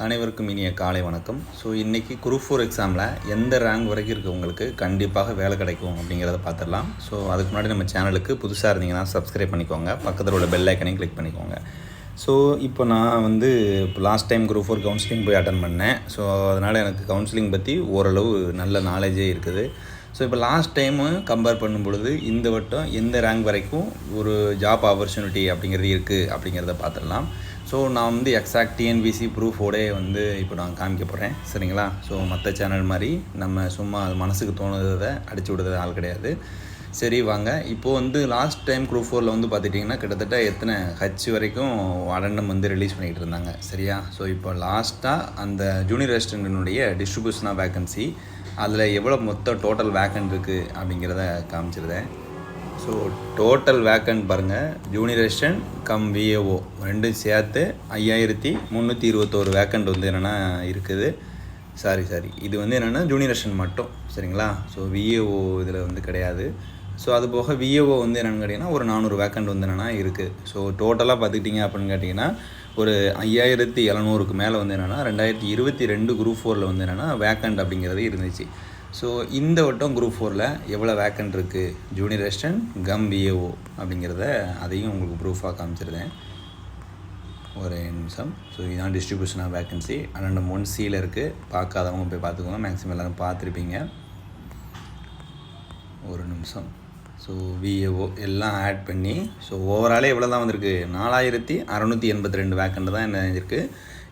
அனைவருக்கும் இனிய காலை வணக்கம். ஸோ இன்றைக்கி குரூப் ஃபோர் எக்ஸாமில் எந்த ரேங்க் வரைக்கும் இருக்கவங்களுக்கு கண்டிப்பாக வேலை கிடைக்கும் அப்படிங்கிறத பார்த்துடலாம். ஸோ அதுக்கு முன்னாடி நம்ம சேனலுக்கு புதுசாக இருந்தீங்கன்னா சப்ஸ்கிரைப் பண்ணிக்கோங்க. பக்கத்தில் உள்ள பெல் ஐக்கனையும் கிளிக் பண்ணிக்கோங்க. ஸோ இப்போ நான் வந்து இப்போ last time group four counselling போய் அட்டன் பண்ணேன். ஸோ அதனால் எனக்கு கவுன்சிலிங் பற்றி ஓரளவு நல்ல நாலேஜே இருக்குது. ஸோ இப்போ லாஸ்ட் டைமு கம்பேர் பண்ணும் பொழுது இந்த வட்டம் எந்த ரேங்க் வரைக்கும் ஒரு ஜாப் ஆப்பர்ச்சுனிட்டி அப்படிங்கிறது இருக்குது அப்படிங்கிறத பார்த்துடலாம். ஸோ நான் வந்து எக்ஸாக்ட் டிஎன்பிசி ப்ரூஃபோடே வந்து இப்போ நான் காமிக்க போகிறேன் சரிங்களா? ஸோ மற்ற சேனல் மாதிரி நம்ம சும்மா அது மனசுக்கு தோணுதை அடிச்சு விடுறது ஆள் கிடையாது. சரி வாங்க. இப்போது வந்து லாஸ்ட் டைம் குரூப் ஃபோரில் வந்து பார்த்துட்டிங்கன்னா கிட்டத்தட்ட எத்தனை ஹச் வரைக்கும் அடண்டம் வந்து ரிலீஸ் பண்ணிகிட்டு இருந்தாங்க. சரியா? ஸோ இப்போ லாஸ்ட்டாக அந்த ஜூனியர் ரெஸ்டன்டினுடைய டிஸ்ட்ரிபியூஷனாக வேக்கன்சி அதில் எவ்வளோ மொத்த டோட்டல் வேக்கன்ட் இருக்குது அப்படிங்கிறத காமிச்சிருந்தேன். ஸோ டோட்டல் வேக்கன்ட் பாருங்கள் ஜூனியர் ரெசிடென்ட் கம் விஏஓ ரெண்டும் சேர்த்து ஐயாயிரத்தி முந்நூற்றி இருபத்தோரு வேக்கன்ட் வந்து என்னென்னா இருக்குது. சாரி சாரி இது வந்து என்னென்னா ஜூனியர் ரெசிடென்ட் மட்டும். சரிங்களா? ஸோ விஏஓ இதில் வந்து கிடையாது. ஸோ அது போக விஏஓ வந்து என்னென்னு கேட்டிங்கன்னா ஒரு நானூறு வேக்கண்ட் வந்து என்னென்னா இருக்குது ஸோ டோட்டலாக பார்த்துக்கிட்டிங்க அப்படின்னு கேட்டிங்கன்னா ஒரு ஐயாயிரத்தி எழுநூறுக்கு மேலே வந்து என்னென்னா ரெண்டாயிரத்தி இருபத்தி ரெண்டு குரூப் ஃபோரில் வந்து என்னென்னா வேக்கண்ட் அப்படிங்கிறது இருந்துச்சு. ஸோ இந்த வட்டம் குரூப் ஃபோரில் எவ்வளோ வேக்கன்ட் இருக்குது ஜூனியர் ரெஸ்டன் கம் பிஏஓ அப்படிங்கிறத அதையும் உங்களுக்கு ப்ரூஃபாக காமிச்சிருந்தேன். ஒரு நிமிஷம். ஸோ இதுதான் distribution of vacancy and one சியில் இருக்குது பார்க்காதவங்க போய் பார்த்துக்கோங்க. மேக்ஸிமம் எல்லோரும் பார்த்துருப்பீங்க. ஒரு நிமிஷம். ஸோ விஏஓ எல்லாம் ஆட் பண்ணி ஸோ ஓவராலே எவ்வளோ தான் வந்திருக்கு? நாலாயிரத்தி அறநூற்றி எண்பத்தி ரெண்டு வேக்கண்ட் தான் என்ன இருக்குது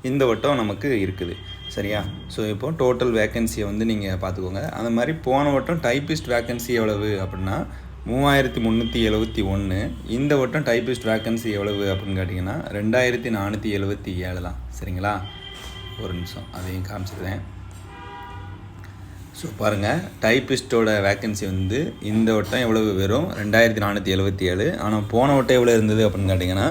இந்த வட்டம் நமக்கு இருக்குது. சரியா? ஸோ இப்போ டோட்டல் வேக்கன்சியை வந்து நீங்கள் பார்த்துக்கோங்க. அந்த மாதிரி போன வட்டம் டைப்பிஸ்ட் வேக்கன்சி எவ்வளவு அப்படின்னா மூவாயிரத்தி முந்நூற்றி எழுபத்தி ஒன்று இந்த வட்டம் டைப்பிஸ்ட் வேக்கன்சி எவ்வளவு அப்படின்னு கேட்டிங்கன்னா ரெண்டாயிரத்தி நானூற்றி எழுபத்தி ஏழு தான். சரிங்களா? ஒரு நிமிஷம் அதையும் காமிச்சிருந்தேன் ஸோ பாருங்கள் டைப்பிஸ்ட்டோட வேக்கன்சி வந்து இந்த வட்டம் எவ்வளவு வெறும்? ரெண்டாயிரத்தி நானூற்றி எழுபத்தி ஏழு. ஆனால் போன வட்டம் எவ்வளோ இருந்தது அப்படின்னு கேட்டிங்கன்னா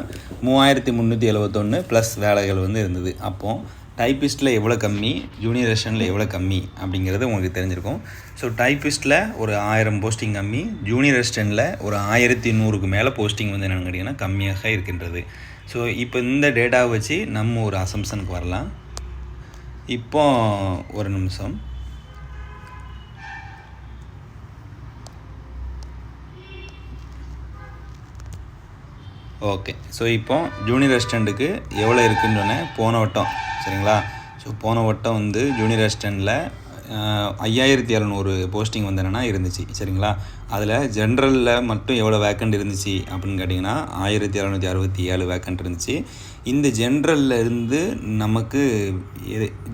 மூவாயிரத்தி முந்நூற்றி எழுபத்தொன்று ப்ளஸ் வேலைகள் வந்து இருந்தது. அப்போது டைப்பிஸ்ட்டில் எவ்வளோ கம்மி? ஜூனியர் ரெஷனில் எவ்வளோ கம்மி? அப்படிங்கிறது உங்களுக்கு தெரிஞ்சிருக்கும். ஸோ டைப்பிஸ்ட்டில் ஒரு ஆயிரம் போஸ்டிங் கம்மி. ஜூனியர் ரெஸ்டனில் ஒரு ஆயிரத்தி நூறுக்கு மேலே போஸ்டிங் வந்து என்னென்னு கேட்டிங்கன்னா கம்மியாக இருக்கின்றது. ஸோ இப்போ இந்த டேட்டாவை வச்சு நம்ம ஒரு அசம்சனுக்கு வரலாம். இப்போ ஒரு நிமிஷம். ஓகே ஸோ இப்போ ஜூனியர் ரெஸ்டண்ட்டுக்கு எவ்வளோ இருக்குன்னு சொன்னேன். போன வட்டம். சரிங்களா? ஸோ போன வட்டம் வந்து ஜூனியர் ரெஸ்டண்ட்டில் ஐயாயிரத்தி இரநூறு போஸ்டிங் வந்து என்னென்னா இருந்துச்சு. சரிங்களா? அதில் ஜென்ரலில் மட்டும் எவ்வளோ வேக்கண்ட் இருந்துச்சு அப்படின்னு கேட்டிங்கன்னா ஆயிரத்தி இரநூத்தி அறுபத்தி ஏழு வேக்கண்ட் இருந்துச்சு. இந்த ஜென்ரலில் இருந்து நமக்கு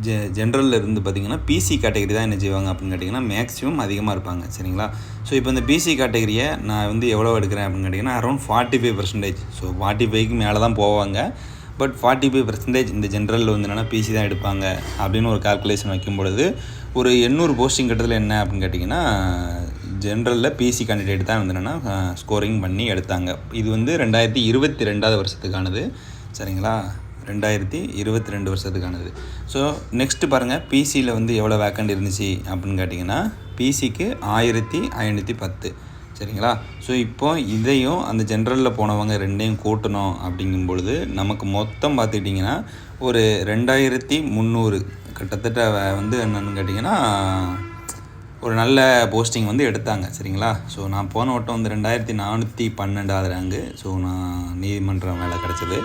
ஜெ ஜென்ரலில் இருந்து பார்த்திங்கன்னா பிசி கேட்டகரி தான் என்ன செய்வாங்க அப்படின்னு கேட்டிங்கன்னா மேக்ஸிமம் அதிகமாக இருப்பாங்க சரிங்களா? ஸோ இப்போ இந்த பிசி கேட்டகரியை நான் வந்து எவ்வளோ எடுக்கிறேன் அப்படின்னு கேட்டிங்கன்னா around forty five percentage so forty ஃபைவ்க்கு மேலே தான் போவாங்க. பட் ஃபார்ட்டி ஃபைவ் பர்சன்டேஜ் இந்த ஜென்ரலில் வந்து என்னென்னா பிசி தான் எடுப்பாங்க அப்படின்னு ஒரு கால்குலேஷன் வைக்கும் பொழுது ஒரு எண்ணூறு போஸ்டிங் கட்டத்தில் என்ன அப்படின்னு கேட்டிங்கன்னா ஜென்ரலில் பிசி கேண்டிடேட் தான் வந்து என்னென்னா ஸ்கோரிங் பண்ணி எடுத்தாங்க. இது வந்து ரெண்டாயிரத்தி இருபத்தி ரெண்டாவது வருஷத்துக்கானது. சரிங்களா? ரெண்டாயிரத்தி இருபத்தி ரெண்டு வருஷத்துக்கானது ஸோ நெக்ஸ்ட்டு பாருங்கள் பிசியில் வந்து எவ்வளோ வேக்கண்ட் இருந்துச்சு அப்படின்னு கேட்டிங்கன்னா பிசிக்கு ஆயிரத்தி ஐநூற்றி பத்து. சரிங்களா? ஸோ இப்போ இதையும் அந்த ஜென்ரலில் போனவங்க ரெண்டையும் கூட்டணும் அப்படிங்கும் பொழுது நமக்கு மொத்தம் பார்த்துக்கிட்டிங்கன்னா ஒரு ரெண்டாயிரத்தி முந்நூறு. கிட்டத்தட்ட வந்து என்னென்னு கேட்டிங்கன்னா ஒரு நல்ல போஸ்டிங் வந்து எடுத்தாங்க. சரிங்களா? ஸோ நான் போன வட்டம் வந்து ரெண்டாயிரத்தி நானூற்றி பன்னெண்டாவது ரேங்கு ஸோ நான் நீதிமன்றம் வேலை கிடச்சிது.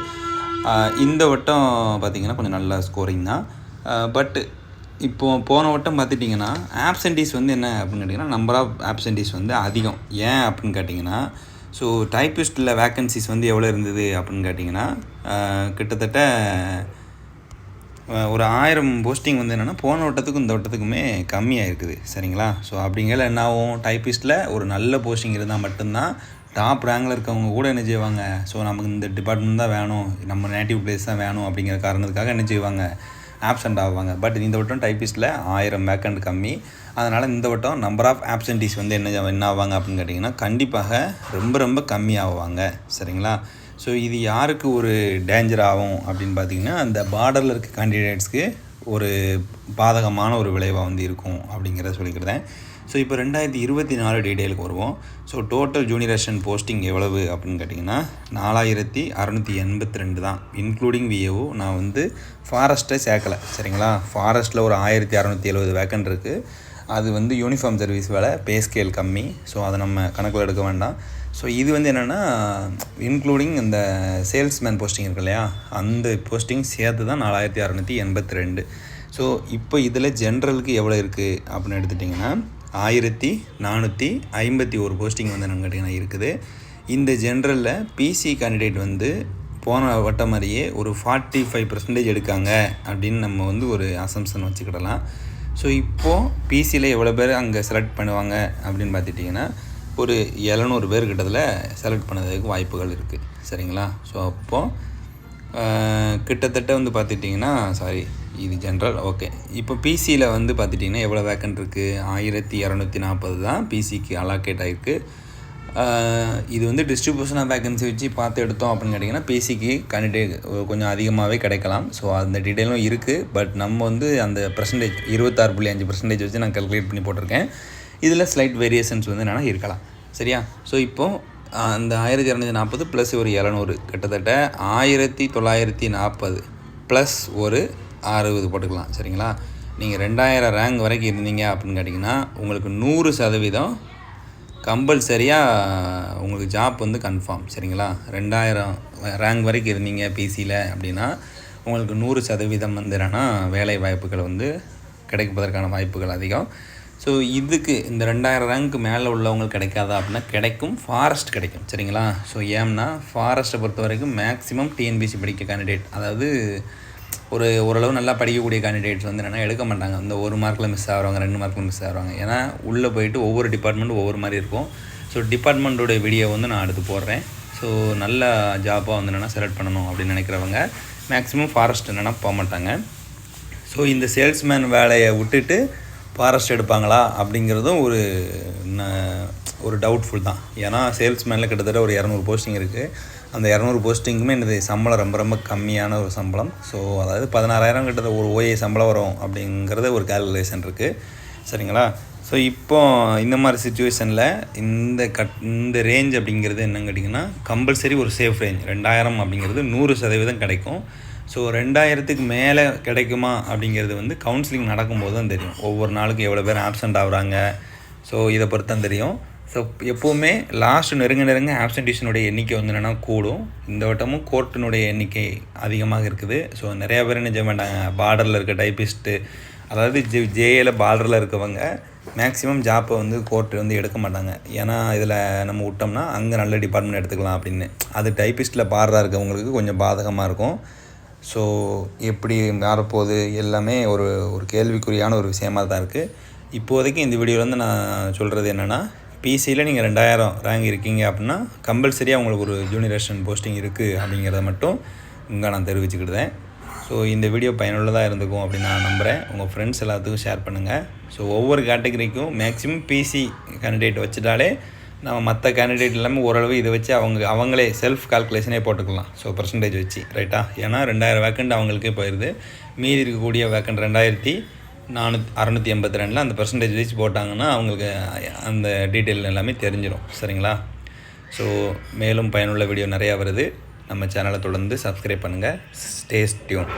இந்த வட்டம் பார்த்திங்கன்னா கொஞ்சம் நல்ல ஸ்கோரிங் தான். பட்டு இப்போ போன வட்டம் பார்த்துட்டிங்கன்னா ஆப்சன்டீஸ் வந்து என்ன அப்படின்னு கேட்டிங்கன்னா நம்பர் ஆஃப் ஆப்சன்டீஸ் வந்து அதிகம். ஏன் அப்படின்னு கேட்டிங்கன்னா ஸோ டைப்பிஸ்ட்டில் வேக்கன்சிஸ் வந்து எவ்வளோ இருந்தது அப்படின்னு கேட்டிங்கன்னா கிட்டத்தட்ட ஒரு ஆயிரம் போஸ்டிங் வந்து என்னென்னா போன வட்டத்துக்கும் இந்த வட்டத்துக்குமே கம்மியாக இருக்குது சரிங்களா? ஸோ அப்படிங்கிற என்ன ஆகும்? டைப்பிஸ்ட்டில் ஒரு நல்ல போஸ்டிங் இருந்தால் மட்டும்தான் டாப் ரேங்கில் இருக்கவங்க கூட என்ன செய்வாங்க? ஸோ நமக்கு இந்த டிபார்ட்மெண்ட் தான் வேணும். நம்ம நேட்டிவ் பிளேஸ் தான் வேணும் அப்படிங்கிற காரணத்துக்காக என்ன செய்வாங்க? ஆப்சண்ட் ஆவாங்க. பட் இந்த வட்டம் டைப்பிஸ்ட்டில் ஆயிரம் வேக்கண்ட் கம்மி. அதனால் இந்த வட்டம் நம்பர் ஆஃப் ஆப்சன்டீஸ் வந்து என்ன என்ன ஆவாங்க அப்படின்னு கேட்டிங்கன்னா கண்டிப்பாக ரொம்ப ரொம்ப கம்மி ஆவாங்க சரிங்களா? ஸோ இது யாருக்கு ஒரு டேஞ்சர் ஆகும் அப்படின்னு பார்த்தீங்கன்னா அந்த பார்டரில் இருக்க கேண்டிடேட்ஸ்க்கு ஒரு பாதகமான ஒரு விளைவாக வந்து இருக்கும் அப்படிங்கிறத சொல்லிக்கிறேன். ஸோ இப்போ ரெண்டாயிரத்தி இருபத்தி நாலு டீட்டெயிலுக்கு வருவோம். ஸோ டோட்டல் ஜூனியரேஷன் போஸ்டிங் எவ்வளவு அப்படின்னு கேட்டிங்கன்னா நாலாயிரத்தி அறநூற்றி எண்பத்தி ரெண்டு தான். இன்க்ளூடிங் விஏஓ நான் வந்து ஃபாரஸ்ட்டை சேர்க்கலை. சரிங்களா? ஃபாரஸ்ட்டில் ஒரு ஆயிரத்தி அறநூற்றி எழுபது வேக்கன் இருக்குது அது வந்து யூனிஃபார்ம் சர்வீஸ் வேலை பே ஸ்கேல் கம்மி. ஸோ அதை நம்ம கணக்கில் எடுக்க வேண்டாம். ஸோ இது வந்து என்னென்னா இன்க்ளூடிங் இந்த சேல்ஸ்மேன் போஸ்டிங் இருக்கு இல்லையா? அந்த போஸ்டிங் சேர்த்து தான் நாலாயிரத்தி அறநூற்றி எண்பத்தி ரெண்டு. ஸோ இப்போ இதில் ஜென்ரலுக்கு எவ்வளோ இருக்குது அப்படின்னு எடுத்துட்டிங்கன்னா ஆயிரத்தி நானூற்றி ஐம்பத்தி ஒரு போஸ்டிங் வந்து என்னன்னு கேட்டிங்கன்னா இருக்குது. இந்த ஜென்ரலில் பிசி கேண்டிடேட் வந்து போன வட்டம் மாதிரியே ஒரு ஃபார்ட்டி ஃபைவ் பர்சன்டேஜ் எடுக்காங்க அப்படின்னு நம்ம வந்து ஒரு அசம்சன் வச்சுக்கிடலாம். ஸோ இப்போது பிசியில் எவ்வளோ பேர் அங்கே செலக்ட் பண்ணுவாங்க அப்படின்னு பார்த்துட்டிங்கன்னா ஒரு எழுநூறு பேர் கிட்டத்தில் செலக்ட் பண்ணதுக்கு வாய்ப்புகள் இருக்குது சரிங்களா? ஸோ அப்போது கிட்டத்தட்ட வந்து பார்த்துட்டிங்கன்னா சாரி இது ஜென்ரல் ஓகே இப்போ பிசியில் வந்து பார்த்துட்டிங்கன்னா எவ்வளோ வேக்கன்ட் இருக்குது ஆயிரத்தி இரநூத்தி நாற்பது தான் பிசிக்கு அலாக்கேட் ஆகிருக்கு இது வந்து டிஸ்ட்ரிபியூஷன் ஆஃப் வேக்கன்சி வச்சு பார்த்து எடுத்தோம் அப்படின்னு கேட்டிங்கன்னா பிசிக்கு கேண்டிடேட் கொஞ்சம் அதிகமாகவே கிடைக்கலாம். ஸோ அந்த டீட்டெயிலும் இருக்குது பட் நம்ம வந்து அந்த பர்சன்டேஜ் இருபத்தாறு புள்ளி அஞ்சு பர்சன்டேஜ் வச்சு நான் கல்குலேட் பண்ணி போட்டிருக்கேன். இதில் ஸ்லைட் வேரியேஷன்ஸ் வந்து என்னென்னா இருக்கலாம். சரியா? ஸோ இப்போது அந்த ஆயிரத்தி இரநூத்தி நாற்பது ப்ளஸ் ஒரு இரநூறு கிட்டத்தட்ட ஆயிரத்தி தொள்ளாயிரத்தி நாற்பது ப்ளஸ் ஒரு அறுபது போட்டுக்கலாம். சரிங்களா? நீங்கள் ரெண்டாயிரம் ரேங்க் வரைக்கும் இருந்தீங்க அப்படின்னு கேட்டிங்கன்னா உங்களுக்கு நூறு சதவீதம் கம்பல்சரியாக உங்களுக்கு ஜாப் வந்து கன்ஃபார்ம் சரிங்களா? ரெண்டாயிரம் ரேங்க் வரைக்கும் இருந்தீங்க பிசியில் அப்படின்னா உங்களுக்கு நூறு சதவீதம் வந்து என்னென்னா வேலை வாய்ப்புகள் வந்து கிடைப்பதற்கான வாய்ப்புகள் அதிகம். ஸோ இதுக்கு இந்த ரெண்டாயிரம் ரேங்க்கு மேலே உள்ளவங்களுக்கு கிடைக்காதா அப்படின்னா கிடைக்கும். ஃபாரஸ்ட் கிடைக்கும். சரிங்களா? ஸோ ஏம்னா ஃபாரஸ்ட்டை பொறுத்த வரைக்கும் மேக்ஸிமம் டிஎன்பிசி படிக்க கேண்டிடேட் அதாவது ஒரு ஓரளவு நல்லா படிக்கக்கூடிய கேண்டிடேட்ஸ் வந்து என்னென்னா எடுக்க மாட்டாங்க. இந்த ஒரு மார்க்கில் மிஸ் ஆகிறவங்க ரெண்டு மார்க்கில் மிஸ் ஆகிறவங்க. ஏன்னா உள்ளே போயிட்டு ஒவ்வொரு டிபார்ட்மெண்ட்டும் ஒவ்வொரு மாதிரி இருக்கும். ஸோ டிபார்ட்மெண்ட்டோட வீடியோ வந்து நான் அடுத்து போடுறேன். ஸோ நல்ல ஜாப்பாக வந்து என்னென்னா செலக்ட் பண்ணணும் அப்படின்னு நினைக்கிறவங்க மேக்ஸிமம் ஃபாரஸ்ட் என்னென்னா போக மாட்டாங்க. ஸோ இந்த சேல்ஸ்மேன் வேலையை விட்டுட்டு ஃபாரஸ்ட் எடுப்பாங்களா அப்படிங்கிறதும் ஒரு ஒரு டவுட்ஃபுல் தான். ஏன்னா சேல்ஸ்மேனில் கிட்டத்தட்ட ஒரு இரநூறு போஸ்டிங் இருக்குது அந்த இரநூறு போஸ்டிங்குமே இந்த சம்பளம் ரொம்ப ரொம்ப கம்மியான ஒரு சம்பளம். ஸோ அதாவது பதினாறாயிரம் கிட்ட ஒரு ஓஏ சம்பளம் வரும் அப்படிங்கிறத ஒரு கேல்குலேஷன் இருக்குது சரிங்களா? ஸோ இப்போ இந்த மாதிரி சுச்சுவேஷனில் இந்த கட் இந்த ரேஞ்ச் அப்படிங்கிறது என்னன்னு கேட்டிங்கன்னா கம்பல்சரி ஒரு சேஃப் ரேஞ்ச் ரெண்டாயிரம் அப்படிங்கிறது நூறு சதவீதம் கிடைக்கும். ஸோ ரெண்டாயிரத்துக்கு மேலே கிடைக்குமா அப்படிங்கிறது வந்து கவுன்சிலிங் நடக்கும்போது தான் தெரியும். ஒவ்வொரு நாளுக்கு எவ்வளோ பேர் ஆப்சண்ட் ஆகுறாங்க. ஸோ இதை பொறுத்து தான் தெரியும். ஸோ எப்போவுமே லாஸ்ட் நெருங்க நெருங்க ஆப்சன்டேஷனுடைய எண்ணிக்கை வந்து என்னென்னா கூடும். இந்த வட்டமும் கோர்ட்டினுடைய எண்ணிக்கை அதிகமாக இருக்குது. ஸோ நிறையா பேர் என்ன செய்ய மாட்டாங்க? பார்டரில் இருக்க டைப்பிஸ்ட்டு அதாவது ஜே ஜேஏல பார்டரில் இருக்கவங்க மேக்ஸிமம் ஜாப்பை வந்து கோர்ட்டு வந்து எடுக்க மாட்டாங்க. ஏன்னா இதில் நம்ம விட்டோம்னா அங்கே நல்ல டிபார்ட்மெண்ட் எடுத்துக்கலாம் அப்படின்னு. அது டைப்பிஸ்ட்டில் பாடுறா இருக்கவங்களுக்கு கொஞ்சம் பாதகமாக இருக்கும். ஸோ எப்படி மாறப்போகுது எல்லாமே ஒரு ஒரு கேள்விக்குறியான ஒரு விஷயமாக தான் இருக்குது இப்போதைக்கு இந்த வீடியோவில் வந்து நான் சொல்கிறது என்னென்னா பிசியில் நீங்கள் ரெண்டாயிரம் ரேங்க் இருக்கீங்க அப்படின்னா கம்பல்சரியாக உங்களுக்கு ஒரு ஜூனியரேஷன் போஸ்டிங் இருக்குது அப்படிங்கிறத மட்டும் இங்கே நான் தெரிவிச்சுக்கிட்டேன். ஸோ இந்த வீடியோ பயனுள்ளதாக இருந்துக்கும் அப்படின்னு நான் நம்புகிறேன் உங்கள் ஃப்ரெண்ட்ஸ் எல்லாத்துக்கும் ஷேர் பண்ணுங்கள் ஸோ ஒவ்வொரு கேட்டகரிக்கும் மேக்ஸிமம் பிசி கேண்டிடேட் வச்சுட்டாலே நம்ம மற்ற கேண்டிடேட் எல்லாமே ஓரளவு இதை வச்சு அவங்க அவங்களே செல்ஃப் கால்குலேஷனே போட்டுக்கலாம். ஸோ பர்சன்டேஜ் வச்சு ரைட்டா ஏன்னா ரெண்டாயிரம் வேக்கண்ட் அவங்களுக்கே போயிடுது மீதி இருக்கக்கூடிய வேக்கண்ட் ரெண்டாயிரத்தி நானூற்றி அறநூற்றி எண்பத்தி ரெண்டில் அந்த பர்சன்டேஜ் வச்சு போட்டாங்கன்னா அவங்களுக்கு அந்த டீட்டெயில் எல்லாமே தெரிஞ்சிடும் சரிங்களா? ஸோ மேலும் பயனுள்ள வீடியோ நிறையா வருது. நம்ம சேனலை தொடர்ந்து சப்ஸ்கிரைப் பண்ணுங்கள் ஸ்டே டியூன்